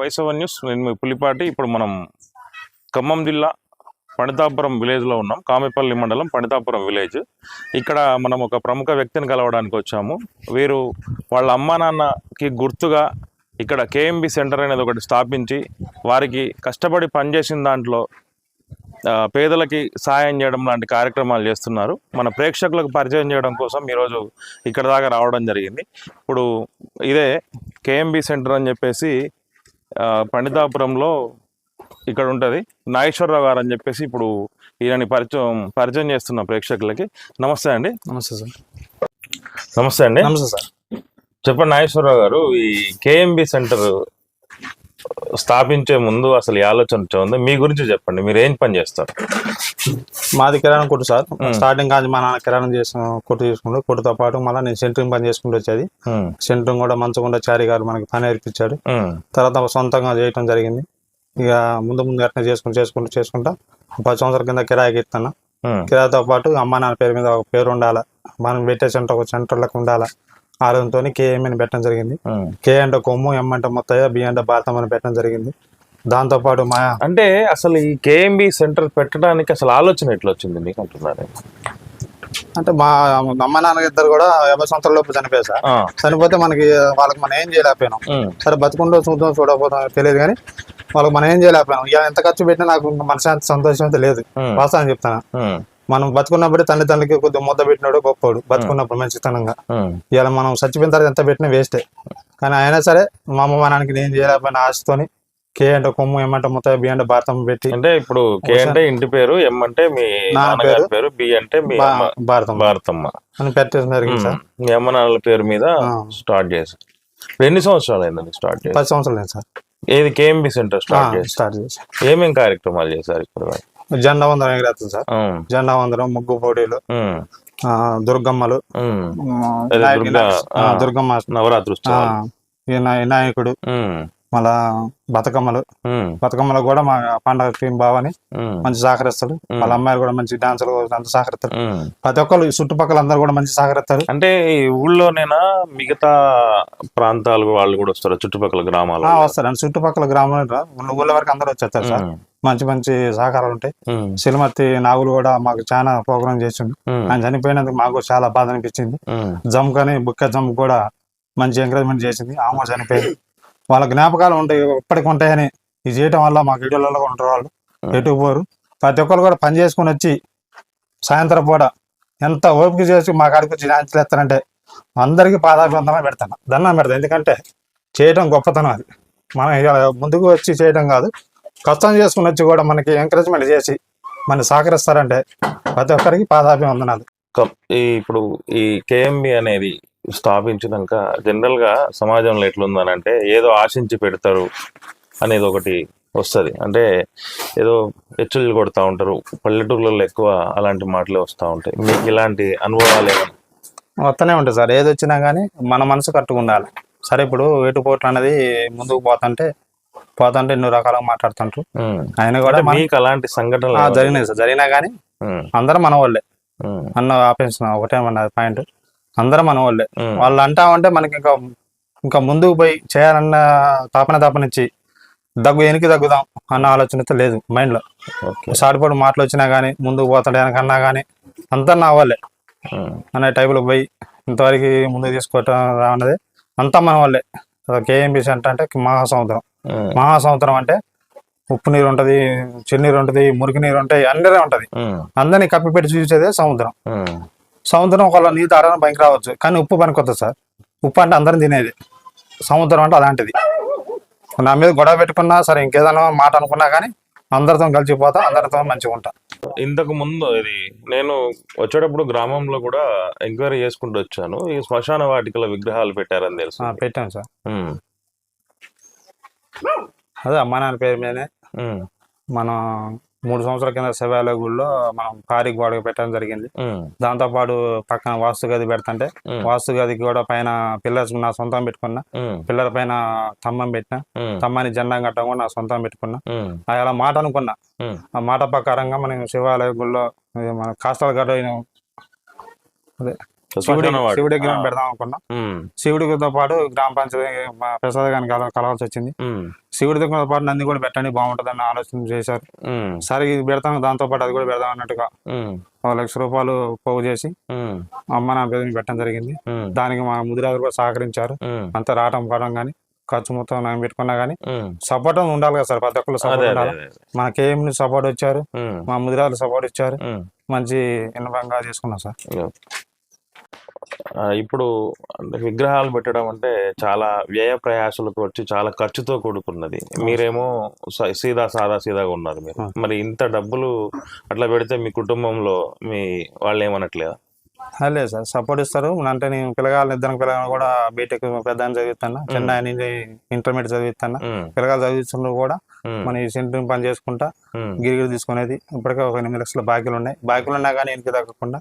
వైసవ news. నేను మీ పులిపాటి. ఇప్పుడు మనం ఖమ్మం జిల్లా పణితాపురం విలేజ్లో ఉన్నాం. కామెపల్లి మండలం పణితాపురం విలేజ్. ఇక్కడ మనం ఒక ప్రముఖ వ్యక్తిని కలవడానికి వచ్చాము. వీరు వాళ్ళ అమ్మా నాన్నకి గుర్తుగా ఇక్కడ కేఎంబి సెంటర్ అనేది ఒకటి స్థాపించి వారికి కష్టపడి పనిచేసిన దాంట్లో పేదలకి సాయం చేయడం లాంటి కార్యక్రమాలు చేస్తున్నారు. మన ప్రేక్షకులకు పరిచయం చేయడం కోసం ఈరోజు ఇక్కడ దాకా రావడం జరిగింది. ఇప్పుడు ఇదే కేఎంబి సెంటర్ అని చెప్పేసి పండితాపురంలో ఇక్కడ ఉంటుంది. నాగేశ్వరరావు గారు అని చెప్పేసి ఇప్పుడు ఈయనని పరిచయం పరిచయం చేస్తున్న ప్రేక్షకులకి నమస్తే అండి. నమస్తే సార్. నమస్తే అండి. నమస్తే సార్. చెప్పండి నాగేశ్వరరావు గారు ఈ కేఎంబి సెంటర్ స్థాపించే ముందు అసలు ఈ ఆలోచన ఉంది. మీ గురించి చెప్పండి. మీరు ఏం పని చేస్తారు? మాది కిరాణా కొట్టు సార్. స్టార్టింగ్ కాదు మా నాన్న కిరాణా చేసిన కొట్టు చేసుకుంటూ కొట్టుతో పాటు మళ్ళీ నేను సెంటరింగ్ పని చేసుకుంటూ వచ్చేది. సెంటరింగ్ కూడా మంచకుండా చారి గారు మనకి పని నేర్పించాడు. తర్వాత సొంతంగా చేయటం జరిగింది. ఇక ముందు ముందు అట్లా చేసుకుంటూ చేసుకుంటూ చేసుకుంటా. పది సంవత్సరాల కింద కిరాయికి ఇస్తాను కిరాయితో పాటు అమ్మ నాన్న పేరు మీద ఒక పేరు ఉండాలి. మనం పెట్టే సెంటర్ ఒక సెంటర్లకు ఉండాలి. ఆరోగ్యంతో కేఎంని పెట్టడం జరిగింది. కే అంటే కొమ్ము ఎం అంటే మొత్తయ్య బి అంటే భారతం అని పెట్టడం జరిగింది. దాంతోపాటు మా అంటే అసలు ఈ కేఎంబి సెంటర్ పెట్టడానికి అసలు ఆలోచన ఎట్లా వచ్చింది మీకు అంటున్నారు? అంటే మా అమ్మ నాన్న ఇద్దరు కూడా యాభై సంవత్సరాల లోపు చనిపోయారు సార్. చనిపోతే మనకి వాళ్ళకి మనం ఏం చేయలేకపోయినాం. సరే బతుకుంటూ చూద్దాం చూడకపోతాం తెలియదు కానీ వాళ్ళకి మనం ఏం చేయలేకపోయినాం. ఎంత ఖర్చు పెట్టినా నాకు మనశాంతి సంతోషం అయితే లేదు. వాస్తవం చెప్తాను మనం బతుకున్నప్పుడే తల్లి తండ్రికి కొద్దిగా ముద్ద పెట్టినాడు గొప్పవాడు బతుకున్నప్పుడు మంచితనంగా. ఇవాళ మనం చచ్చిపోయిన తర్వాత ఎంత పెట్టినా వేస్టే. కానీ అయినా సరే మా అమ్మ మా నాన్నకి నేను చేయలేకపోయిన ఆశతోని కే అంటే కొమ్ము ఏమంటే మొత్తం బి అంటే భారతం పెట్టి అంటే ఇప్పుడు కే అంటే ఇంటి పేరు ఎం అంటే మీ నాన్న నాన్నగారి పేరు బి అంటే మీ భారతం భారతమ్మ. అని పెట్టేసి జరిగింది సార్. మీ అమ్మ నాన్నల పేరు మీద. స్టార్ట్ చేసి ఎన్ని సంవత్సరాలు అయిందండి స్టార్ట్ చేసి పది సంవత్సరాలు సార్. ఏది కేఎంబి సెంటర్ స్టార్ట్ చేసి స్టార్ట్ చేసి ఏమేం కార్యక్రమాలు చేశారు ఇప్పుడు? జెండా వందరం ఎగరేస్తుంది సార్. జెండా వందరం ముగ్గు పోటీలు దుర్గమ్మలు. దుర్గమ్మ నవరాత్రి వినాయకుడు మళ్ళా బతుకమ్మలు. బతుకమ్మలు కూడా మా పండగ టీం బావని మంచి సహకరిస్తారు వాళ్ళ అమ్మాయిలు కూడా మంచి డాన్సులు అంత సహకరిస్తారు. ప్రతి ఒక్కరు చుట్టుపక్కల అందరు కూడా మంచి సహకరిస్తారు. అంటే ఈ ఊళ్ళోనేనా మిగతా ప్రాంతాలు వాళ్ళు కూడా వస్తారు? చుట్టుపక్కల గ్రామాలు వస్తారు అండి చుట్టుపక్కల గ్రామాలు ఊళ్ళ వరకు అందరూ వచ్చేస్తారు సార్. మంచి మంచి సహకారాలు ఉంటాయి సిలిమర్తి నాగులు కూడా మాకు చాలా ప్రోగ్రామ్ చేసిండు. ఆయన చనిపోయినందుకు మాకు చాలా బాధ అనిపించింది. జమ్ కానీ బుక్క జమ్ కూడా మంచి ఎంకరేజ్మెంట్ చేసింది. ఆమె చనిపోయింది. వాళ్ళ జ్ఞాపకాలు ఉంటాయి ఎప్పటికి ఉంటాయని ఇది చేయటం వల్ల మాకు ఇళ్ళలో ఉంటారు వాళ్ళు. ఎటు పోరు. ప్రతి ఒక్కరు కూడా పని చేసుకుని వచ్చి సాయంత్రం పూట ఎంత ఓపిక చేసి మా కాడికి వచ్చి డాన్సులు ఎత్తారంటే అందరికీ పాదాభివందనమే పెడతాను. దండం పెడతాను. ఎందుకంటే చేయడం గొప్పతనం అది. మనం ముందుకు వచ్చి చేయడం కాదు. కష్టం చేసుకుని వచ్చి కూడా మనకి ఎంకరేజ్మెంట్ చేసి మన సహకరిస్తారంటే ప్రతి ఒక్కరికి పాదాభివందనాలు. ఈ ఇప్పుడు ఈ కేఎంబి అనేది స్థాపించినాక జనరల్గా సమాజంలో ఎట్లుందని అంటే ఏదో ఆశించి పెడతారు అనేది ఒకటి వస్తది. అంటే ఏదో హెచ్చులు కొడతా ఉంటారు పల్లెటూర్లలో ఎక్కువ అలాంటి మాటలే వస్తూ ఉంటాయి. మీకు ఇలాంటి అనుభవాలు ఏమైనా? వస్తూనే ఉంటుంది సార్. ఏది వచ్చినా కానీ మన మనసు కట్టుకు ఉండాలి సరే ఇప్పుడు ఎటుపోట్లు అనేది ముందుకు పోతుంటే పోతుంటే ఎన్నో రకాలుగా మాట్లాడుతుంటారు. ఆయన కూడా అంటే మీకు అలాంటి సంఘటనలు ఏమైనా- జరిగినాయి సార్. జరిగినా కానీ అందరం మన వాళ్ళే. అన్న ఆపేసిన ఒకటేమన్నా పాయింట్. అందరం మన వాళ్ళే. వాళ్ళు అంటామంటే మనకి ఇంకా ఇంకా ముందుకు పోయి చేయాలన్న తాపన తాపనిచ్చి దగ్గు ఎనికి దగ్గుదాం అన్న ఆలోచన అయితే లేదు మైండ్లో. ఓకే. సాటిపోటు మాటలు వచ్చినా కానీ ముందుకు పోతాడు వెనకన్నా కానీ అంతా నా వాళ్ళే. అనే టైపులో పోయి ఇంతవరకు ముందుకు తీసుకోవటం రావన్నది అంతా మన వాళ్ళే. కేఎంబి సెంటర్ అంటే మహాసముద్రం. ఉమ్, మహాసముద్రం అంటే ఉప్పు నీరు ఉంటుంది చెన్నీరు ఉంటుంది మురికి నీరు ఉంటాయి అన్నీ ఉంటుంది. అందరినీ కప్పిపెట్టి చూసేదే సముద్రం. సముద్రం ఒకవేళ నీరు ఆడడం పనికి రావచ్చు కానీ ఉప్పు పనికొస్తుంది సార్. ఉప్పు అంటే అందరం తినేది. సముద్రం అంటే అలాంటిది. నా మీద గొడవ పెట్టుకున్నా సరే ఇంకేదైనా మాట అనుకున్నా కానీ అందరితో కలిసిపోతా అందరితో మంచిగా ఉంటా. ఇంతకు ముందు ఇది నేను వచ్చేటప్పుడు గ్రామంలో కూడా ఎంక్వైరీ చేసుకుంటూ వచ్చాను. ఈ శ్మశాన వాటికల విగ్రహాలు పెట్టారని తెలుసు ఆ, పెట్టాం సార్. అదే అమ్మా నాన్న పేరు మీదనే. మనం మూడు సంవత్సరాల కింద శివాలయ గుడిలో మనం పారి గోడకు పెట్టడం జరిగింది. ఉమ్, దాంతోపాటు పక్కన వాస్తు గది పెడతంటే వాస్తు గదికి కూడా పైన పిల్లర్స్ నా సొంతం పెట్టుకున్నా పిల్లర్ పైన తమ్మం పెట్టిన తమ్మాని జెండా కట్టడం కూడా నా సొంతం పెట్టుకున్నా. అలా మాట అనుకున్నా. ఆ మాట ప్రకారంగా మనం శివాలయ గుడిలో మన కాస్తల గడ్డ అదే శివుడి. శివుడి విగ్రహం. పెడదాం అనుకున్నాం. శివుడితో పాటు గ్రామ పంచాయతీ ప్రసాద్ గారిని కల కలవాల్సి వచ్చింది. శివుడితో పాటు నంది కూడా పెట్టండి బాగుంటుందని ఆలోచన చేశారు. సరే ఇది పెడతాం దాంతో పాటు అది కూడా పెడదాం అన్నట్టుగా ఒక లక్ష రూపాయలు పోగు చేసి అమ్మ నా పేరుని పెట్టడం జరిగింది. దానికి మా ముదిరాజు కూడా సహకరించారు. అంత రావటం పడడం కానీ ఖర్చు మొత్తం నేను పెట్టుకున్నా కానీ ఉమ్. సపోర్ట్ ఉండాలి కదా సార్ ప్రతి ఒక్కరు సపోర్ట్ ఉండాలి. మన కేఎం సపోర్ట్ వచ్చారు మా ముదిరాజు సపోర్ట్ ఇచ్చారు. మంచి ఇన్వంగా చేసుకున్నాం సార్. ఇప్పుడు విగ్రహాలు పెట్టడం అంటే చాలా వ్యయ ప్రయాసాలకు వచ్చి చాలా ఖర్చుతో కూడుకున్నది. మీరేమో సీదా సాదా సీదాగా ఉన్నారు మీరు. మరి ఇంత డబ్బులు అట్లా పెడితే మీ కుటుంబంలో మీ వాళ్ళు ఏమనట్లేదా? లేదు సార్ సపోర్ట్ ఇస్తారు. అంటే నేను పిల్లగాళ్ళు ఇద్దరు పిల్లగాలు కూడా బీటెక్ పెద్ద చదివిస్తాను చెన్నై ఇంటర్మీడియట్ చదివిస్తాను ఉమ్, పిల్లగాలు చదివిస్తున్నారు కూడా మన ఈ సెంటర్ పని చేసుకుంటా గిరిగిరి తీసుకునేది. ఇప్పటికే ఒక ఎనిమిది లక్షల బాకీలు ఉన్నాయి. బాకీలు ఉన్నా కానీ వెనక్కి తగ్గకుండా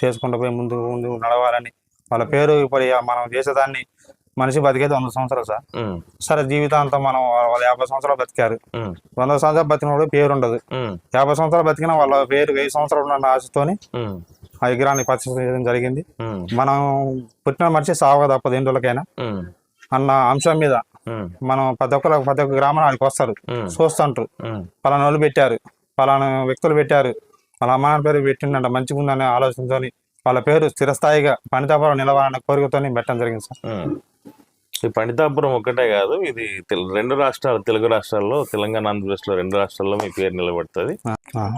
చేసుకుంటూ పోయి ముందు ముందు నడవాలని. వాళ్ళ పేరు ఇప్పుడు మనం చేసేదాన్ని మనిషి బతికేది వంద సంవత్సరాలు సార్. సరే జీవితాంతం మనం వాళ్ళ యాభై సంవత్సరాలు బతికారు. వంద సంవత్సరాలు బతికిన వాడు పేరు ఉండదు యాభై సంవత్సరాలు బతికిన వాళ్ళ పేరు వెయ్యి సంవత్సరాలు ఉన్న ఆశతోని ఆ విగ్రహాన్ని పర్చేస్ చేయడం జరిగింది మనం పుట్టిన మనిషి సావగా తప్పదు ఎన్ని రోజులకైనా. అన్న అంశం మీద మనం ప్రతి ఒక్కరు ప్రతి ఒక్క గ్రామానికి వస్తారు. ఉమ్, చూస్తుంటారు. పలానా వాళ్ళు పెట్టారు. పలానా వ్యక్తులు పెట్టారు. వాళ్ళ అమ్మ నాన్న పేరు పెట్టిందంట మంచిగా ఉందనే ఆలోచనతోని వాళ్ళ పేరు స్థిరస్థాయిగా పనితాపురం నిలవాలనే కోరికతోని పెట్టడం జరిగింది సార్. ఈ పండితాపురం ఒక్కటే కాదు ఇది రెండు రాష్ట్రాలు తెలుగు రాష్ట్రాల్లో తెలంగాణ ఆంధ్రప్రదేశ్లో రెండు రాష్ట్రాల్లో మీ పేరు నిలబడుతుంది.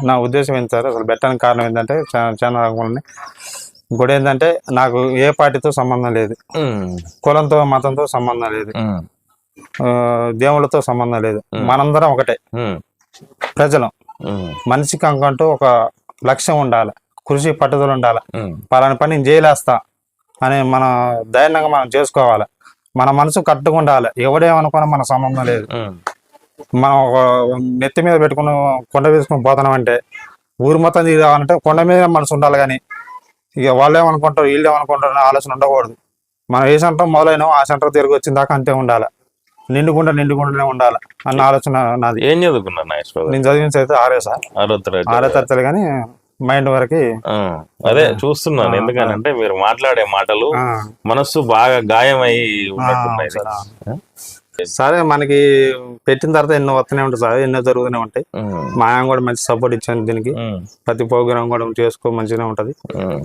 నా ఉద్దేశం ఏంటి సార్ అసలు పెట్టడానికి కారణం ఏంటంటే చాలా రకములని ఇంకోటి ఏంటంటే నాకు ఏ పార్టీతో సంబంధం లేదు. కులంతో మతంతో సంబంధం లేదు. దేవుళ్ళతో సంబంధం లేదు. మనందరం ఒకటే. ప్రజలం. మనిషికి అంకంటూ ఒక లక్ష్యం ఉండాలి. కృషి పట్టుదల ఉండాలి. పలాని పని చేయలేస్తా అని మన ధైర్యంగా మనం చేసుకోవాలి. మన మనసు కట్టుగా ఉండాలి. ఎవడేమనుకున్నా మన సంబంధం లేదు. మనం ఒక నెత్తి మీద పెట్టుకుని కొండ వేసుకుని పోతున్నామంటే ఊరు మొత్తం తీరాలంటే కొండ మీద మనసు ఉండాలి కానీ ఇక వాళ్ళు ఏమనుకుంటారు వీళ్ళు ఏమనుకుంటారు అనే ఆలోచన ఉండకూడదు. మనం ఏ సెంటర్ మొదలైనా ఆ సెంటర్ తిరిగి వచ్చిన దాకా అంతే ఉండాలి. నిండుకుంటే నిండుకుంటూనే ఉండాలి అన్న ఆలోచన నాది. ఏం చదువుకున్నారు నాగేశ్వర నేను చదివిన అయితే ఆరే సార్. ఆరో తరగతి ఆరే తరగతి కానీ మైండ్ వరకు అదే చూస్తున్నాను ఎందుకనంటే మీరు మాట్లాడే మాటలు మనస్సు బాగా గాయమై ఉన్నట్టున్నాయి. సరే. సరే మనకి పెట్టిన తర్వాత ఎన్నో వస్తూనే ఉంటాయి సార్ ఎన్నో జరుగుతూనే ఉంటాయి. మా ఆయన కూడా మంచి సపోర్ట్ ఇచ్చాను దీనికి. ప్రతి ప్రోగ్రామ్ కూడా చేసుకో మంచిగానే ఉంటది.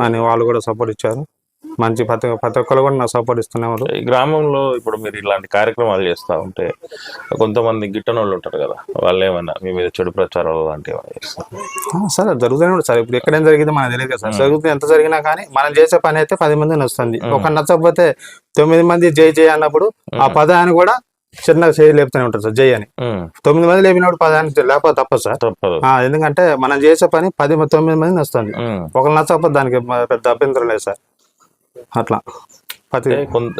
అని వాళ్ళు కూడా సపోర్ట్ ఇచ్చారు. మంచి ప్రతి ప్రతి ఒక్కరు కూడా నాకు సపోర్ట్ ఇస్తున్నారు ఈ గ్రామంలో ఇప్పుడు మీరు ఇలాంటి కార్యక్రమాలు చేస్తా ఉంటే కొంతమంది గిట్టని వాళ్ళు ఉంటారు కదా వాళ్ళు ఏమన్నా మీ మీద చెడు ప్రచారాలు లాంటివి ఏమైనా చేస్తారు? ఆ, సరే జరుగుతూనే ఉంటుంది సార్. ఇప్పుడు ఎక్కడేం జరిగింది మనకు తెలియదు కదా సార్. జరుగుతుంది ఎంత జరిగినా కానీ మనం చేసే పని అయితే పది మంది నచ్చుతుంది ఒక నచ్చకపోతే తొమ్మిది మంది జై జై అన్నప్పుడు ఆ పదాన్ని కూడా చిన్నగా చేయి లేపుతూనే ఉంటారు సార్ జై అని. తొమ్మిది మంది లేపినప్పుడు పదాన్ని లేకపోతే తప్పదు సార్. ఎందుకంటే మనం చేసే పని పది తొమ్మిది మంది నచ్చుతుంది. ఒకరు నచ్చకపోతే దానికి పెద్ద అభ్యంతరం లేదు సార్. అట్లా.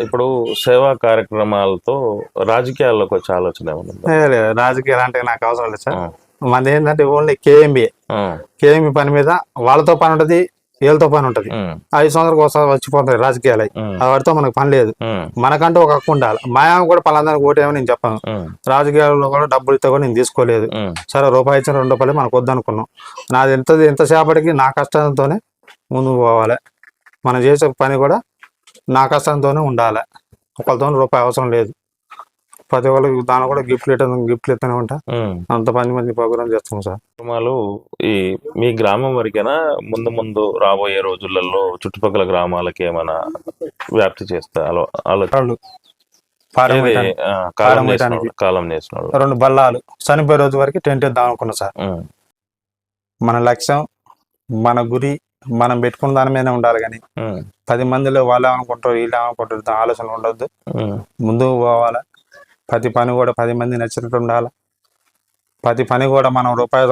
ఇప్పుడు సేవా కార్యక్రమాలతో రాజకీయాల్లోకి వచ్చే ఆలోచన లేదు, రాజకీయాలు అంటే నాకు అవసరం లేదు సార్. ఆ, మనది ఏంటంటే ఓన్లీ కేఎంబిఏ ఆ, కేఎంబి పని మీద వాళ్ళతో పని ఉంటది వీళ్ళతో పని ఉంటది. ఐదు సంవత్సరాలకు ఒకసారి వచ్చిపోతాయి రాజకీయాలు. ఉమ్, వాటితో మనకు పని లేదు. మనకంటూ ఒక హక్కు ఉండాలి. మా ఆమె కూడా పలాందానికి ఓటేమని నేను చెప్పాను. రాజకీయాల్లో కూడా డబ్బులు ఇస్తే కూడా నేను తీసుకోలేదు. సరే రూపాయి ఇచ్చిన రెండు రూపాయలు మనకు వద్దనుకున్నాం. నాది ఎంత ఎంతసేపటికి నా కష్టంతోనే ముందుకు పోవాలి. మనం చేసే పని కూడా నా కష్టంతోనే ఉండాలి. ఒకరితో రూపాయి అవసరం లేదు. ప్రతి ఒక్కరికి దాని కూడా గిఫ్ట్లు ఇట్లా గిఫ్ట్లు ఇస్తూనే ఉంటా. అంత పది మంది ప్రోగ్రామ్ చేస్తాం సార్. కార్యక్రమాలు ఈ మీ గ్రామం వరకేనా? ముందు ముందు రాబోయే రోజులలో చుట్టుపక్కల గ్రామాలకి ఏమైనా వ్యాప్తి చేస్తే ఆలోచన కాలం కాలం చేసిన. రెండు బల్లాలు. చనిపోయే రోజు వరకు టెంట్ వేద్దాం అనుకున్నా సార్. మన లక్ష్యం మన గురి మనం పెట్టుకున్న దాని మీద ఉండాలి కానీ పది మందిలో వాళ్ళు ఏమనుకుంటారు వీళ్ళు ఏమనుకుంటారు దాని ఆలోచన ఉండొద్దు. ముందుకు పోవాలి? ప్రతి పని కూడా పది మంది నచ్చినట్టు ఉండాలి? ప్రతి పని కూడా మనం రూపాయి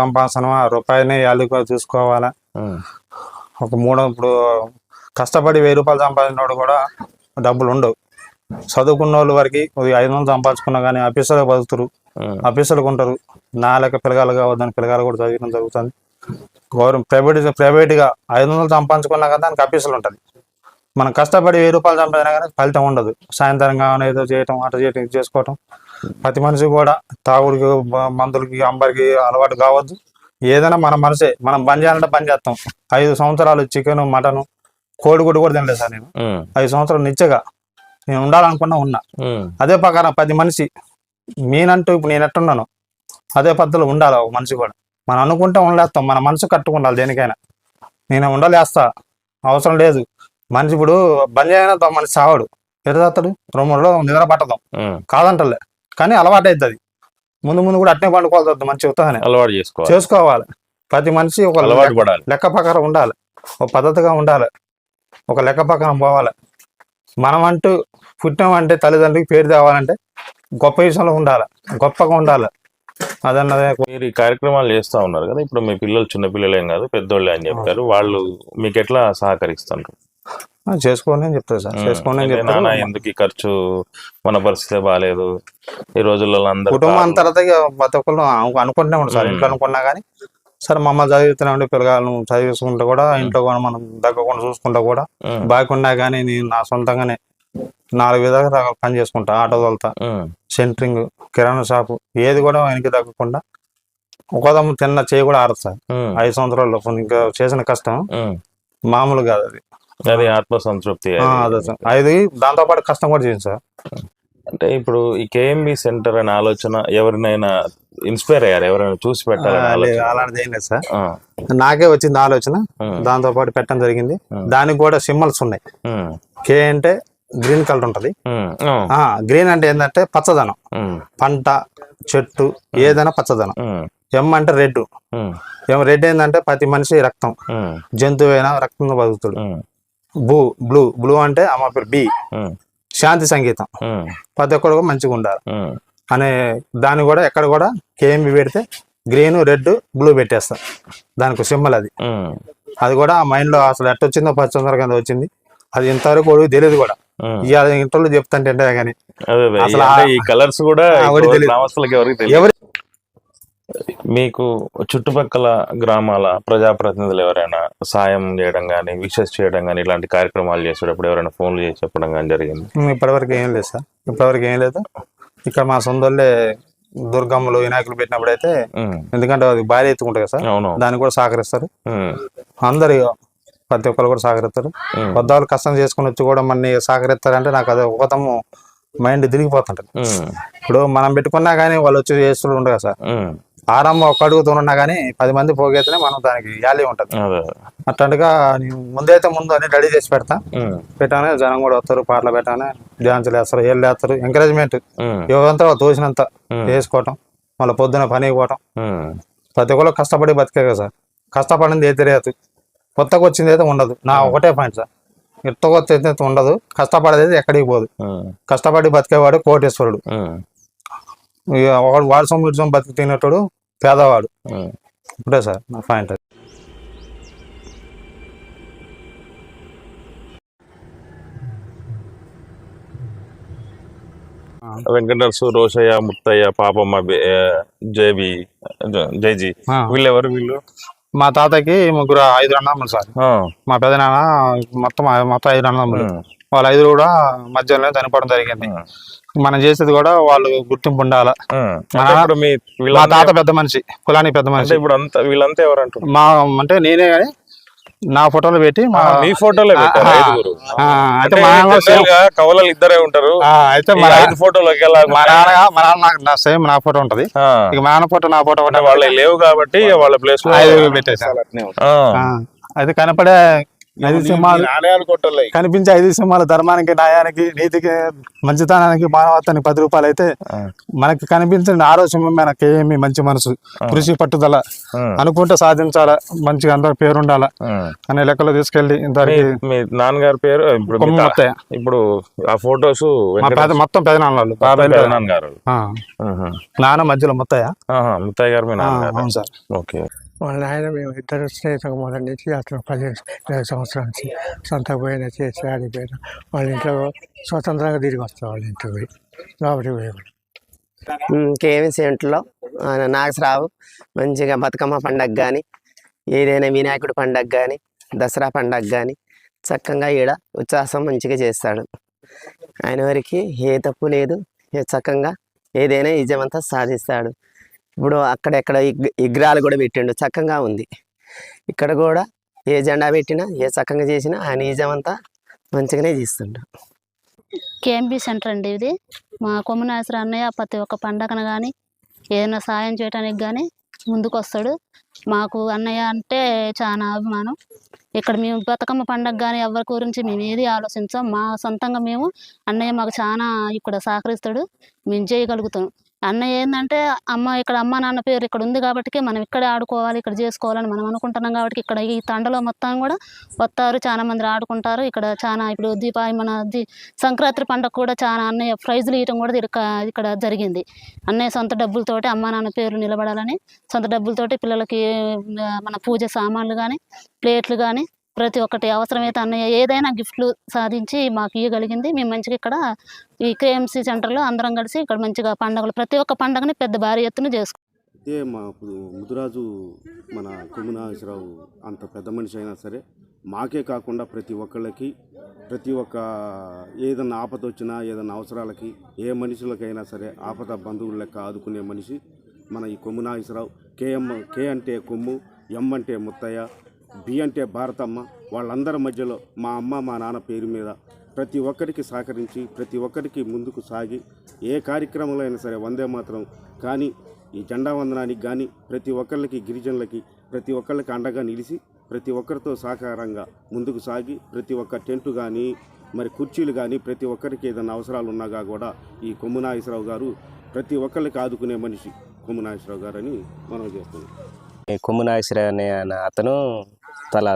ఆ రూపాయినే యాలుగా చూసుకోవాలా? ఒక మూడు ఇప్పుడు కష్టపడి వెయ్యి రూపాయలు సంపాదించినోడు కూడా డబ్బులు ఉండవు. చదువుకున్న వాళ్ళు వరకు ఐదు వందలు సంపాదించుకున్నా కానీ ఆఫీసర్గా బతుకుతారు. ఉమ్, ఆఫీసర్లకు ఉంటారు. నా లెక్క పిల్లగాలు కావద్దని పిల్లగాలు కూడా చదివడం జరుగుతుంది. గవర్నమెంట్ ప్రైవేట్ ప్రైవేట్గా ఐదు వందలు సంపాదించుకున్నా కానీ దానికి ఆఫీసులు ఉంటుంది. మనం కష్టపడి వెయ్యి రూపాయలు సంపాదినా కానీ ఫలితం ఉండదు. సాయంత్రం కావాలి ఏదో చేయటం అట చేయటం ఇది చేసుకోవటం. ప్రతి మనిషి కూడా తాగుడికి మందులకి అంబరికి అలవాటు కావద్దు. ఏదైనా మన మనసే మనం పని చేయాలంటే పని చేస్తాం. ఐదు సంవత్సరాలు చికెన్ మటన్ కోడిగుడ్డు కూడా తినలేదు సార్ నేను. ఐదు సంవత్సరాలు నిత్యగా నేను ఉండాలనుకున్నా ఉన్నా. అదే ప్రకారం పది మనిషి మీనంటూ ఇప్పుడు నేను ఎట్టున్నాను అదే పద్ధతిలో ఉండాలి ఒక మనిషి కూడా. మనం అనుకుంటే ఉండలేస్తాం. మన మనసు కట్టుకుండాలి దేనికైనా. నేను ఉండలేస్తా. అవసరం లేదు. మనిషి ఇప్పుడు బంద్ అయినా మనిషి సావాడు. ఎడతాడు రొమ్ములో నిద్ర పట్టదాం. కాదంటలే. కానీ అలవాటు అవుతుంది ముందు ముందు కూడా అట్నే పండుకోవాలి మంచి ఉత్తానే అలవాటు చేసుకోవాలి. చేసుకోవాలి. ప్రతి మనిషి ఒక అలవాటు పడాలి. లెక్క ప్రకారం ఉండాలి. ఒక పద్ధతిగా ఉండాలి. ఒక లెక్క ప్రకారం పోవాలి. మనం అంటూ పుట్టినామంటే తల్లిదండ్రులకి పేరు తేవాలంటే గొప్ప విషయంలో ఉండాలి. గొప్పగా ఉండాలి. అదన్నదే. మీరు ఈ కార్యక్రమాలు చేస్తా ఉన్నారు కదా ఇప్పుడు మీ పిల్లలు చిన్న పిల్లలేం కాదు పెద్దోళ్ళే అని చెప్పారు. వాళ్ళు మీకు ఎట్లా సహకరిస్తారు అని చెప్తారు సార్. చేసుకోండి చెప్తారు. ఎందుకు ఈ ఖర్చు? మన పరిస్థితి బాగాలేదు ఈ రోజుల్లో అందరూ కుటుంబం ఇక ప్రతి ఒక్కరు అను- అనుకుంటూనే ఉంటారు సార్. ఇంట్లో అనుకున్నా కానీ సరే మమ్మల్ని చదివిస్తున్నాండి పిల్లగాలను చదివించుకుంటూ కూడా ఇంట్లో కూడా మనం దగ్గకుండా చూసుకుంటా కూడా బాగున్నా కానీ నేను నా సొంతంగానే నాలుగు విధాలుగా పని చేసుకుంటా ఆటో తోలుతా. సెంటరింగ్ కిరాణా షాపు ఏది కూడా వెనక్కి తగ్గకుండా ఒకదమ్మ తిన్న చేయి కూడా ఉమ్, ఐదు సంవత్సరాల్లో ఇంకా చేసిన కష్టం. మామూలు కాదు అది. అది ఆత్మ సంతృప్తి అదే. దాంతో పాటు కష్టం కూడా చేయండి సార్. అంటే ఇప్పుడు ఈ కేఎంబి సెంటర్ అనే ఆలోచన ఎవరినైనా ఇన్స్పైర్ అయ్యారు? ఎవరైనా చూసి ఆలోచన? అలాంటిది ఏం లేదు సార్. నాకే వచ్చింది ఆలోచన. దాంతో పాటు పెట్టడం జరిగింది. దానికి కూడా సింబల్స్ ఉన్నాయి. కే అంటే గ్రీన్ కలర్ ఉంటది. గ్రీన్ అంటే ఏంటంటే పచ్చదనం. పంట చెట్టు ఏదైనా పచ్చదనం. ఎం అంటే రెడ్. ఎం రెడ్ ఏంటంటే ప్రతి మనిషి రక్తం. జంతువు అయినా రక్తంతో బతుకుతాడు. బ్లూ బ్లూ బ్లూ అంటే అమ్మ పేరు బి. శాంతి సంగీతం. ప్రతి ఒక్కరు మంచిగా ఉండాలి. అనే దాన్ని కూడా ఎక్కడ కూడా కేఎంబి పెడితే గ్రీన్ రెడ్ బ్లూ పెట్టేస్తా దానికి సింబల్ అది. అది కూడా ఆ మైండ్లో అసలు ఎట్ట వచ్చిందో కింద వచ్చింది. అది ఇంతవరకు తెలియదు కూడా. ఇవాళ ఇంట్లో చెప్తాంటే కానీ. అసలు ఈ కలర్స్ కూడా ఎవరి మీకు చుట్టుపక్కల గ్రామాల ప్రజాప్రతినిధులు ఎవరైనా సాయం చేయడం కానీ విషెస్ చేయడం కానీ ఇలాంటి కార్యక్రమాలు చేసేటప్పుడు ఎవరైనా ఫోన్లు చేసి చెప్పడం కానీ జరిగింది? ఇప్పటివరకు ఏం లేదు సార్. ఇప్పటివరకు ఏం లేదు. ఇక్కడ మా సొంతోళ్ళే దుర్గమ్మలు వినాయకులు పెట్టినప్పుడు అయితే ఎందుకంటే అది భారీ ఎత్తుకుంటుంది కదా సార్. అవును దానికి కూడా సహకరిస్తారు. అందరు ప్రతి ఒక్కరు కూడా సహకరిస్తారు ఉమ్, వద్దవాళ్ళు కష్టం చేసుకుని వచ్చి కూడా మన సహకరిస్తారంటే నాకు అది ఒకతము మైండ్ తిరిగిపోతుంటది. ఇప్పుడు మనం పెట్టుకున్నా కానీ వాళ్ళు వచ్చి చేస్తూ కదా సార్. ఆరంభం ఒక్క అడుగుతూ ఉన్నా కానీ పది మంది పోగైతేనే మనం దానికి వ్యాల్యూ ఉంటుంది. అట్లాంటిగా ముందైతే ముందు అన్ని రెడీ చేసి పెడతా. పెట్టానే జనం కూడా వస్తారు పాటలు పెట్టానే డ్యాన్సులు వేస్తారు ఏళ్ళు వేస్తారు ఎంకరేజ్మెంట్ తోచినంత ఉమ్, వేసుకోవటం మళ్ళీ పొద్దున పనికి పోవటం. ప్రతి ఒక్కరు కష్టపడి బతికే కదా సార్. కష్టపడింది అయితే తెలియదు. కొత్తగా వచ్చింది అయితే ఉండదు. నా ఒకటే పాయింట్ సార్. ఎత్త కొత్త అయితే ఉండదు. కష్టపడేది ఎక్కడికి పోదు. కష్టపడి బతికేవాడు కోటేశ్వరుడు. వాడు వాడు సొమ్ము ఇటు సొమ్ము బతికి తినేటోడు పేదవాడు. ఇప్పుడే సార్ నా పాయింట్ అది. వెంకటరసు రోషయ్య ముత్తయ్య పాపమ్మ జేబి జైజీ. వీళ్ళెవరు వీళ్ళు? మా తాతకి ముగ్గురు ఐదు అన్నదమ్ములు సార్. మా పెదనాన్న మొత్తం మొత్తం ఐదు అన్నదమ్ములు. వాళ్ళ ఐదు కూడా మధ్యలో చనిపోవడం జరిగింది. మనం చేసేది కూడా వాళ్ళు గుర్తింపు ఉండాలి. మీ తాత పెద్ద మనిషి కులానికి పెద్ద మనిషి. ఇప్పుడు అంతా వీళ్ళంతా ఎవరు అంటున్నారు మా అంటే నేనే కానీ నా ఫోటోలు పెట్టి మా ఫోటోలే అయితే కవలలు ఇద్దరే ఉంటారు. అయితే మా ఐదు నాన్న మా నాన్న నాకు నా సేమ్ నా ఫోటో ఉంటది. ఇక మా నాన్న ఫోటో నా ఫోటో వాళ్ళ లేవు కాబట్టి వాళ్ళ ప్లేస్లో అయితే కనపడే ఐదు సింహాలు కనిపించే ఐదు సింహాలు ధర్మానికి న్యాయానికి నీతికి మంచితనానికి మానవత్వానికి పది రూపాయలు అయితే మనకి కనిపించిన ఆరో సింహం మనకి ఏమి మంచి మనసు. కృషి పట్టుదల అనుకుంటే సాధించాలా మంచిగా అందరి పేరు ఉండాలా. అనే లెక్కలో తీసుకెళ్ళి మీ ఇంతవరకు మీ నాన్నగారి పేరు ఇప్పుడు ఇప్పుడు ఆ ఫొటోస్ మొత్తం బాబాయ్ నాన్నగారు. ఉహు. నాన్న మధ్యలో మొత్తయ్య. ముత్తయ్య గారు మీ అవును సార్. ఓకే. వాళ్ళ ఆయన మేము ఇద్దరు స్నేహితులు మొదటి నుంచి అతను పదిహేను ఇరవై సంవత్సరాల నుంచి సొంత పోయిన చేసి ఆడిపోయిన వాళ్ళ ఇంట్లో స్వతంత్రంగా తిరిగి వస్తాం వాళ్ళ ఇంటికి పోయి లోపలికి పోయి కేవీ సెంట్లో నాగసరావు మంచిగా బతుకమ్మ పండగ కానీ ఏదైనా వినాయకుడి పండగ కానీ దసరా పండగ కానీ చక్కగా ఈడ ఉత్సాహం మంచిగా చేస్తాడు. ఆయన వరకు ఏ తప్పు లేదు ఏ చక్కగా ఏదైనా విజయమంతా సాధిస్తాడు. ఇప్పుడు అక్కడెక్కడ విగ్రహాలు కూడా పెట్టిండు. చక్కగా ఉంది. ఇక్కడ కూడా ఏ జెండా పెట్టినా ఏ చక్కగా చేసినా ఆ నిజం అంతా మంచిగానే చేస్తుండు. కేఎంబి సెంటర్ అండి ఇది. మా కొమ్మునాశ్వర అన్నయ్య ప్రతి ఒక్క పండగను కానీ ఏదైనా సాయం చేయడానికి కానీ ముందుకు వస్తాడు మాకు అన్నయ్య అంటే చాలా అభిమానం. ఇక్కడ మేము బతుకమ్మ పండగ కానీ ఎవరి గురించి మేము ఏది ఆలోచించాం మా సొంతంగా మేము అన్నయ్య మాకు చాలా ఇక్కడ సహకరిస్తాడు. మేము చేయగలుగుతాం. అన్నయ్య ఏంటంటే అమ్మ ఇక్కడ అమ్మ నాన్న పేరు ఇక్కడ ఉంది కాబట్టి మనం ఇక్కడే ఆడుకోవాలి ఇక్కడ చేసుకోవాలని మనం అనుకుంటున్నాం కాబట్టి ఇక్కడ ఈ తండలో మొత్తం కూడా వస్తారు చాలా మంది ఆడుకుంటారు. ఇక్కడ చాలా ఇప్పుడు దీపావళి మన దీ సంక్రాంతి పండుగ కూడా చాలా అన్నయ్య ప్రైజులు ఇవ్వడం కూడా ఇక్కడ ఇక్కడ జరిగింది. అన్నయ్య సొంత డబ్బులతోటి అమ్మ నాన్న పేరు నిలబడాలని సొంత డబ్బులతోటి పిల్లలకి మన పూజ సామాన్లు కానీ ప్లేట్లు కానీ ప్రతి ఒక్కటి అవసరమైతే అన్నయ్య ఏదైనా గిఫ్ట్లు సాధించి మాకు ఇవ్వగలిగింది మేము మంచిగా ఇక్కడ ఈ కేఎంసీ సెంటర్లో అందరం కలిసి ఇక్కడ మంచిగా పండుగలు ప్రతి ఒక్క పండుగని పెద్ద భారీ ఎత్తున చేసుకుంటాం ఇదే మా ఇప్పుడు ముదిరాజు మన కొమ్మునాగేశ్వరరావు అంత పెద్ద మనిషి అయినా సరే మాకే కాకుండా ప్రతి ఒక్కళ్ళకి ప్రతి ఒక్క ఏదన్నా ఆపద వచ్చినా ఏదన్నా అవసరాలకి ఏ మనుషులకైనా సరే ఆపద బంధువుల లెక్క ఆదుకునే మనిషి మన ఈ కొమ్మునాగేశ్వరరావు కేఎం కే అంటే కొమ్ము ఎం అంటే ముత్తయ్య బి అంటే భారతమ్మ. వాళ్ళందరి మధ్యలో మా అమ్మ మా నాన్న పేరు మీద ప్రతి ఒక్కరికి సహకరించి ప్రతి ఒక్కరికి ముందుకు సాగి ఏ కార్యక్రమంలో అయినా సరే వందే మాత్రం. కానీ ఈ జెండా వందనానికి కానీ ప్రతి ఒక్కరికి గిరిజనులకి ప్రతి ఒక్కరికి అండగా నిలిచి ప్రతి ఒక్కరితో సహకారంగా ముందుకు సాగి ప్రతి ఒక్క టెంటు కానీ మరి కుర్చీలు కానీ ప్రతి ఒక్కరికి ఏదైనా అవసరాలు ఉన్నాగా కూడా ఈ కొమ్మునాగేశ్వరరావు గారు ప్రతి ఒక్కరికి ఆదుకునే మనిషి కొమ్ము గారని గారు అని మనం చేస్తున్నాం ఈ అనే అతను తల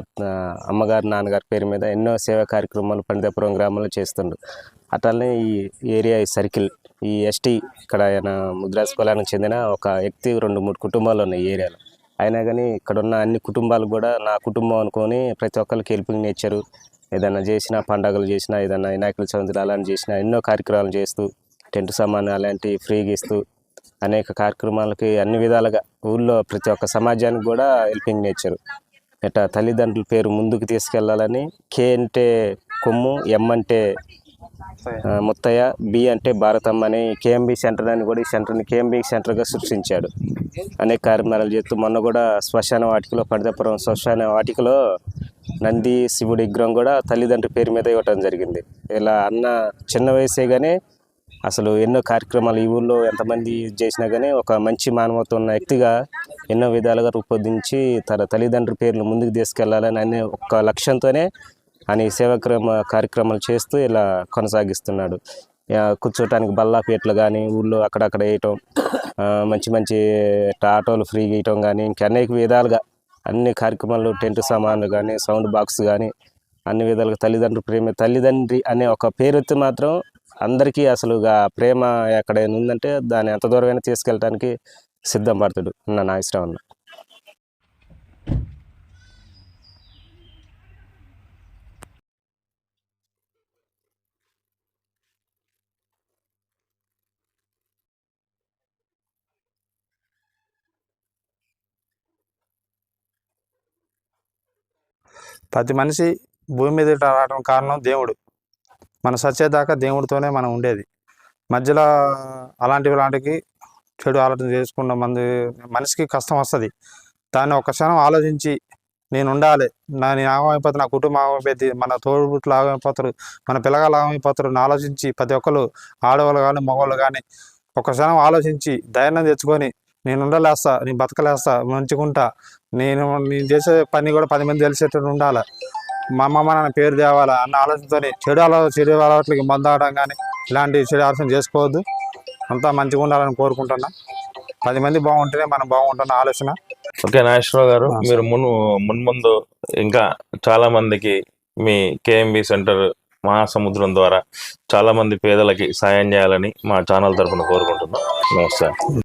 అమ్మగారు నాన్నగారి పేరు మీద ఎన్నో సేవా కార్యక్రమాలు పండితపురం గ్రామంలో చేస్తుండు. అట్లనే ఈ ఏరియా సర్కిల్ ఈ ఎస్టీ ఇక్కడ ఆయన ముద్రాస్ కులానికి చెందిన ఒక వ్యక్తి రెండు మూడు కుటుంబాలు ఉన్నాయి ఈ ఏరియాలో. అయినా కానీ ఇక్కడ ఉన్న అన్ని కుటుంబాలు కూడా నా కుటుంబం అనుకొని ప్రతి ఒక్కరికి హెల్పింగ్ నేచరు. ఏదైనా చేసినా పండగలు చేసినా ఏదైనా వినాయకుల చవితి అలాంటి చేసినా ఎన్నో కార్యక్రమాలు చేస్తూ టెంట్ సామాన్ అలాంటివి ఫ్రీగా ఇస్తూ అనేక కార్యక్రమాలకి అన్ని విధాలుగా ఊళ్ళో ప్రతి ఒక్క సమాజానికి కూడా హెల్పింగ్ నేర్చారు ఇట్లా తల్లిదండ్రుల పేరు ముందుకు తీసుకెళ్ళాలని కే అంటే కొమ్ము ఎం అంటే ముత్తయ్య బి అంటే భారతమ్మ అని కేఎంబి సెంటర్ అని కూడా ఈ సెంటర్ని కేఎంబి సెంటర్గా సృష్టించాడు. అనేక కార్యక్రమాలు చేస్తూ మొన్న కూడా శ్మశాన వాటికలో పడితపురం శ్మశాన వాటికలో నంది శివుడి విగ్రహం కూడా తల్లిదండ్రుల పేరు మీద ఇవ్వటం జరిగింది. ఇలా అన్న చిన్న వయసే కానీ అసలు ఎన్నో కార్యక్రమాలు ఈ ఊళ్ళో ఎంతమంది చేసినా కానీ ఒక మంచి మానవత్వం ఉన్న వ్యక్తిగా ఎన్నో విధాలుగా రూపొందించి తన తల్లిదండ్రుల పేర్లు ముందుకు తీసుకెళ్ళాలని అనే ఒక లక్ష్యంతోనే అని సేవాక్రమ కార్యక్రమాలు చేస్తూ ఇలా కొనసాగిస్తున్నాడు. కూర్చోటానికి బల్లాపేట్లు కానీ ఊళ్ళో అక్కడక్కడ వేయటం మంచి మంచి ఆటోలు ఫ్రీగా ఇవ్వటం కానీ ఇంకా అనేక విధాలుగా అన్ని కార్యక్రమాలు టెంట్ సామాన్లు కానీ సౌండ్ బాక్స్ కానీ అన్ని విధాలుగా తల్లిదండ్రుల ప్రేమ తల్లిదండ్రి అనే ఒక పేరెత్తి మాత్రం అందరికీ అసలు ప్రేమ ఎక్కడైనా ఉందంటే దాన్ని ఎంత దూరమైనా తీసుకెళ్ళడానికి సిద్ధం పడతాడు నా ఇష్టం అన్న ప్రతి మనిషి భూమి మీద రావడం కారణం దేవుడు. మన సచ్చేదాకా దేవుడితోనే మనం ఉండేది. మధ్యలో అలాంటివి లాంటికి చెడు ఆలోచన చేసుకున్న మంది మనిషికి కష్టం వస్తుంది. దాన్ని ఒక క్షణం ఆలోచించి నేను ఉండాలి. నా నేను ఆగమైపోతే నా కుటుంబం ఆగమైపోతుంది మన తోడుబుట్లు ఆగమైపోతారు మన పిల్లగాలు ఆగమైపోతారు ఆలోచించి ప్రతి ఒక్కరు ఆడవాళ్ళు కానీ మగవాళ్ళు కానీ ఒక క్షణం ఆలోచించి ధైర్యం తెచ్చుకొని నేను ఉండలేస్తా నేను బతకలేస్తా మంచిగుంటా నేను నేను చేసే పని కూడా పది మంది తెలిసేటట్టు ఉండాలి. మా అమ్మమ్మ నాన్న పేరు తేవాలా అన్న ఆలోచనతో చెడు అలా చెడు అలవాట్లకి మందు ఆడడం కానీ ఇలాంటి చెడు ఆలోచన చేసుకోవద్దు. అంతా మంచిగా ఉండాలని కోరుకుంటున్నా. పది మంది బాగుంటేనే మనం బాగుంటున్న ఆలోచన. ఓకే నాగేశ్వరరావు గారు మీరు మును మున్ముందు ఇంకా చాలా మందికి మీ కేఎంబి సెంటర్ మహాసముద్రం ద్వారా చాలా మంది పేదలకి సాయం చేయాలని మా ఛానల్ తరఫున కోరుకుంటున్నాం. నమస్తే.